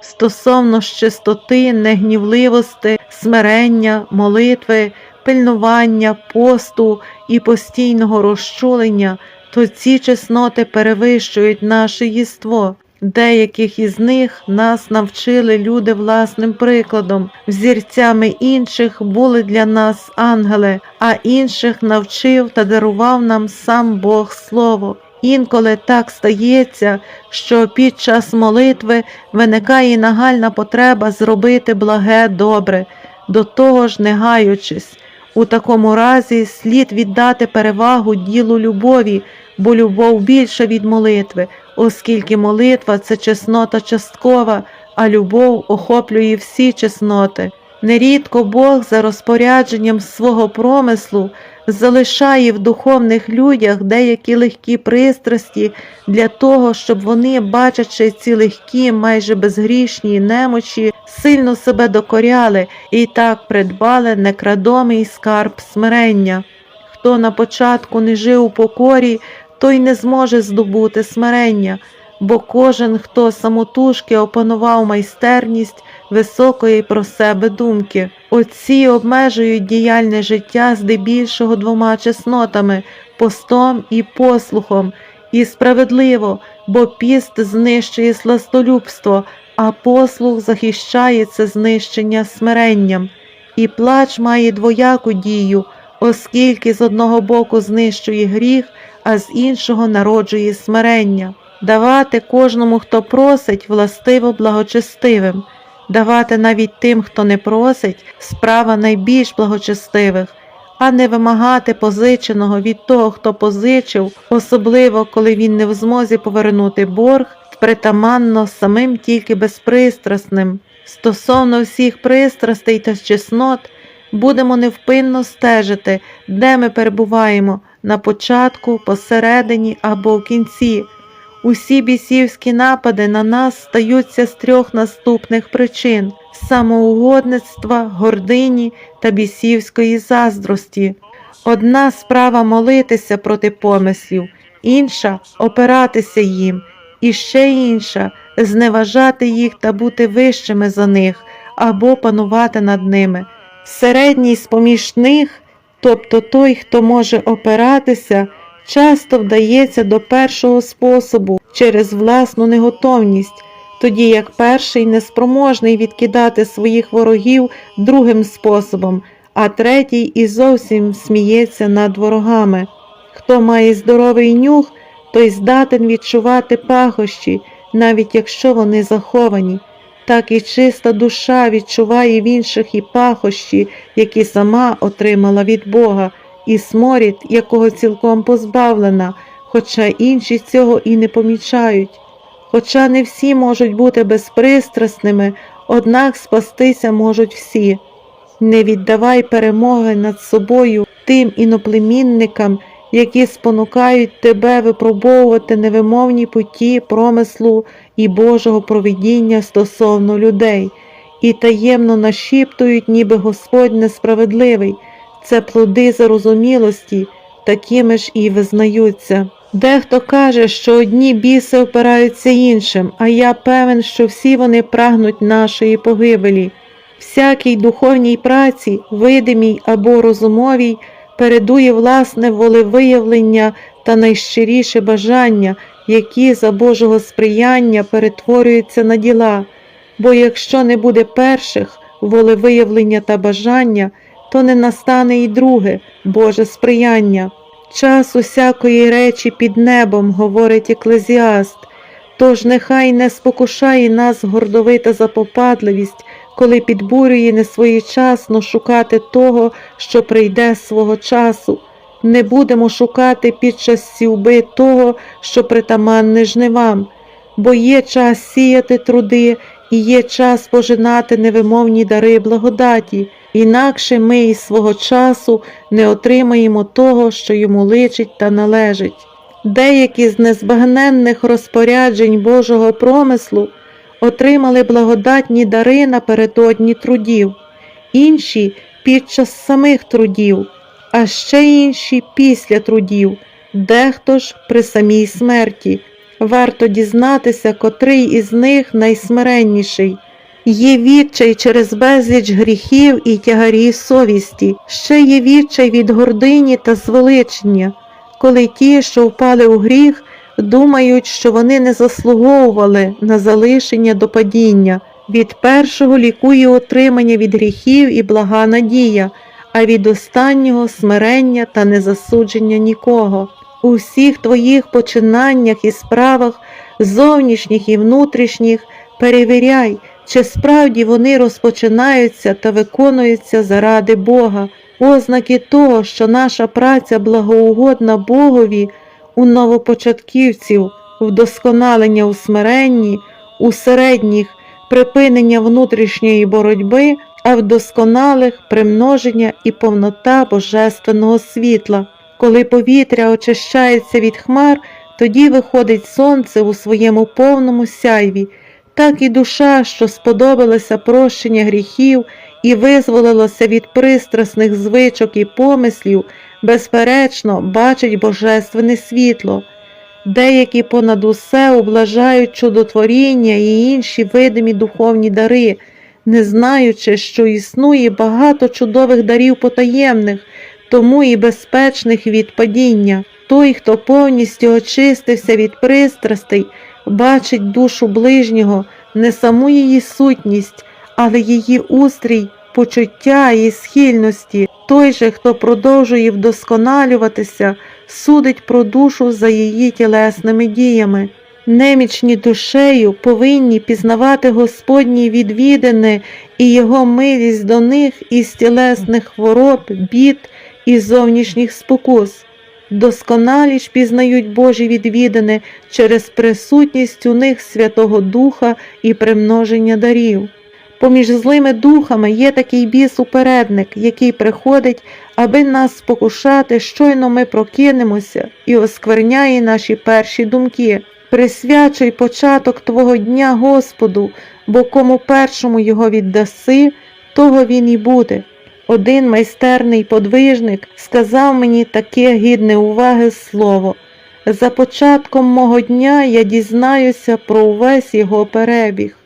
стосовно чистоти, негнівливости, смирення, молитви, пильнування, посту і постійного розчулення, то ці чесноти перевищують наше єство. Деяких із них нас навчили люди власним прикладом, взірцями інших були для нас ангели, а інших навчив та дарував нам сам Бог Слово. Інколи так стається, що під час молитви виникає нагальна потреба зробити благе добре, до того ж не гаючись. У такому разі слід віддати перевагу ділу любові, бо любов більша від молитви, оскільки молитва це чеснота часткова, а любов охоплює всі чесноти. Нерідко Бог за розпорядженням свого промислу залишає в духовних людях деякі легкі пристрасті для того, щоб вони, бачачи ці легкі, майже безгрішні немочі, сильно себе докоряли і так придбали некрадомий скарб смирення. Хто на початку не жив у покорі, той не зможе здобути смирення, бо кожен, хто самотужки опанував майстерність високої про себе думки. Отці обмежують діяльне життя здебільшого двома чеснотами постом і послухом, і справедливо, бо піст знищує сластолюбство, а послух захищає це знищення смиренням. І плач має двояку дію, оскільки з одного боку знищує гріх, а з іншого народжує смирення. Давати кожному, хто просить, властиво благочестивим, давати навіть тим, хто не просить, справа найбільш благочестивих, а не вимагати позиченого від того, хто позичив, особливо коли він не в змозі повернути борг, притаманно самим тільки безпристрасним. Стосовно всіх пристрастей та чеснот, будемо невпинно стежити, де ми перебуваємо на початку, посередині або в кінці. Усі бісівські напади на нас стаються з трьох наступних причин самоугодництва, гордині та бісівської заздрості. Одна справа молитися проти помислів, інша опиратися їм, і ще інша зневажати їх та бути вищими за них або панувати над ними. Середній з поміж них, тобто той, хто може опиратися, часто вдається до першого способу через власну неготовність, тоді як перший неспроможний відкидати своїх ворогів другим способом, а третій і зовсім сміється над ворогами. Хто має здоровий нюх, той здатен відчувати пахощі, навіть якщо вони заховані. Так і чиста душа відчуває в інших і пахощі, які сама отримала від Бога, і сморід, якого цілком позбавлена, хоча інші цього і не помічають. Хоча не всі можуть бути безпристрасними, однак спастися можуть всі. Не віддавай перемоги над собою тим іноплемінникам, які спонукають тебе випробовувати невимовні путі промислу і Божого провидіння стосовно людей, і таємно нашіптують, ніби Господь несправедливий. Це плоди зарозумілості, такими ж і визнаються. Дехто каже, що одні біси опираються іншим, а я певен, що всі вони прагнуть нашої погибелі. Всякій духовній праці, видимій або розумовій, передує власне волевиявлення та найщиріше бажання, які за Божого сприяння перетворюються на діла, бо якщо не буде перших волевиявлення та бажання, то не настане і друге Боже сприяння. Час усякої речі під небом, говорить еклезіаст, тож нехай не спокушає нас гордовита запопадливість, коли підбурює несвоєчасно шукати того, що прийде свого часу. Не будемо шукати під час сівби того, що притаманне жнивам, бо є час сіяти труди і є час пожинати невимовні дари благодаті, інакше ми із свого часу не отримаємо того, що йому личить та належить. Деякі з незбагненних розпоряджень Божого промислу отримали благодатні дари напередодні трудів, інші під час самих трудів, а ще інші після трудів, дехто ж при самій смерті. Варто дізнатися, котрий із них найсмиренніший. Є відчай через безліч гріхів і тягарі совісті, ще є відчай від гордині та звеличення, коли ті, що впали у гріх, думають, що вони не заслуговували на залишення до падіння. Від першого лікує отримання від гріхів і блага надія, а від останнього смирення та незасудження нікого. У всіх твоїх починаннях і справах, зовнішніх і внутрішніх, перевіряй, чи справді вони розпочинаються та виконуються заради Бога. Ознаки того, що наша праця благоугодна Богові у новопочатківців, вдосконалення у смиренні, у середніх припинення внутрішньої боротьби, а в досконалих примноження і повнота божественного світла. Коли повітря очищається від хмар, тоді виходить сонце у своєму повному сяйві, так і душа, що сподобалася прощення гріхів і визволилася від пристрасних звичок і помислів, безперечно бачить божественне світло. Деякі понад усе облажають чудотворіння і інші видимі духовні дари, не знаючи, що існує багато чудових дарів потаємних, тому і безпечних від падіння. Той, хто повністю очистився від пристрастей, бачить душу ближнього, не саму її сутність, але її устрій, почуття і схильності. Той же, хто продовжує вдосконалюватися, судить про душу за її тілесними діями. Немічні душею повинні пізнавати Господні відвідини і Його милість до них із тілесних хвороб, бід і зовнішніх спокус. Досконалі ж пізнають Божі відвідини через присутність у них Святого Духа і примноження дарів. Поміж злими духами є такий біс-упередник, який приходить, аби нас спокушати, щойно ми прокинемося і оскверняє наші перші думки. Присвячуй початок Твого дня Господу, бо кому першому його віддаси, того він і буде. Один майстерний подвижник сказав мені таке гідне уваги слово. За початком мого дня я дізнаюся про увесь його перебіг.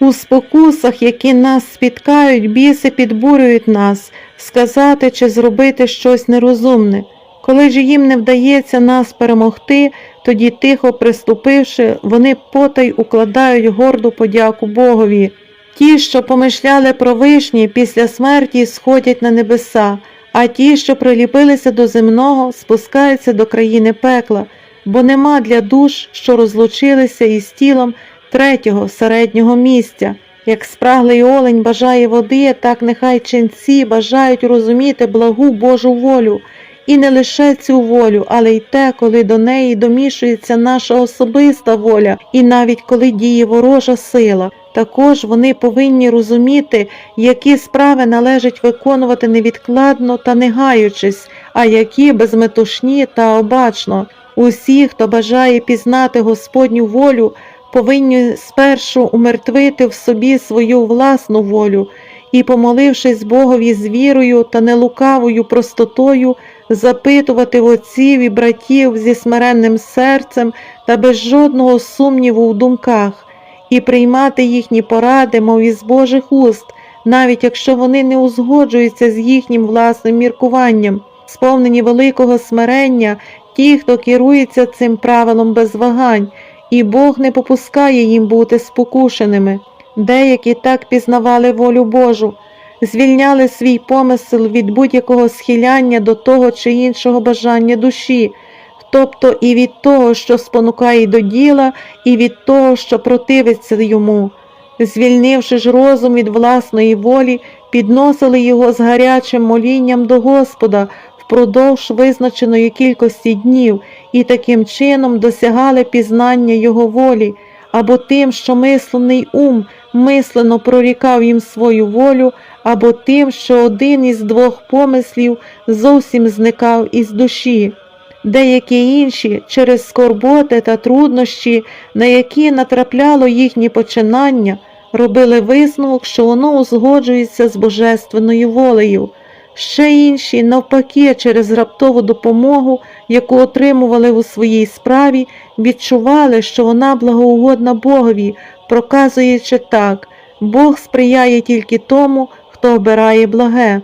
У спокусах, які нас спіткають, біси підбурюють нас сказати чи зробити щось нерозумне. Коли ж їм не вдається нас перемогти, тоді, тихо приступивши, вони потай укладають горду подяку Богові. Ті, що помишляли про вишні, після смерті сходять на небеса, а ті, що приліпилися до земного, спускаються до країни пекла, бо нема для душ, що розлучилися із тілом третього середнього місця. Як спраглий олень бажає води, так нехай ченці бажають розуміти благу Божу волю, і не лише цю волю, але й те, коли до неї домішується наша особиста воля, і навіть коли діє ворожа сила. Також вони повинні розуміти, які справи належить виконувати невідкладно та не гаючись, а які безметушні та обачно. Усі, хто бажає пізнати Господню волю, повинні спершу умертвити в собі свою власну волю і, помолившись Богові з вірою та нелукавою простотою, запитувати в отців і братів зі смиренним серцем та без жодного сумніву в думках, і приймати їхні поради, мов із Божих уст, навіть якщо вони не узгоджуються з їхнім власним міркуванням, сповнені великого смирення, ті, хто керується цим правилом без вагань, і Бог не попускає їм бути спокушеними. Деякі так пізнавали волю Божу, звільняли свій помисел від будь-якого схиляння до того чи іншого бажання душі, тобто і від того, що спонукає до діла, і від того, що противиться йому. Звільнивши ж розум від власної волі, підносили його з гарячим молінням до Господа впродовж визначеної кількості днів і таким чином досягали пізнання Його волі, або тим, що мислений ум мислено прорікав їм свою волю, або тим, що один із двох помислів зовсім зникав із душі. Деякі інші через скорботи та труднощі, на які натрапляло їхні починання, робили висновок, що воно узгоджується з божественною волею. Ще інші, навпаки, через раптову допомогу, яку отримували у своїй справі, відчували, що вона благоугодна Богові, проказуючи так Бог сприяє тільки тому, хто обирає благе.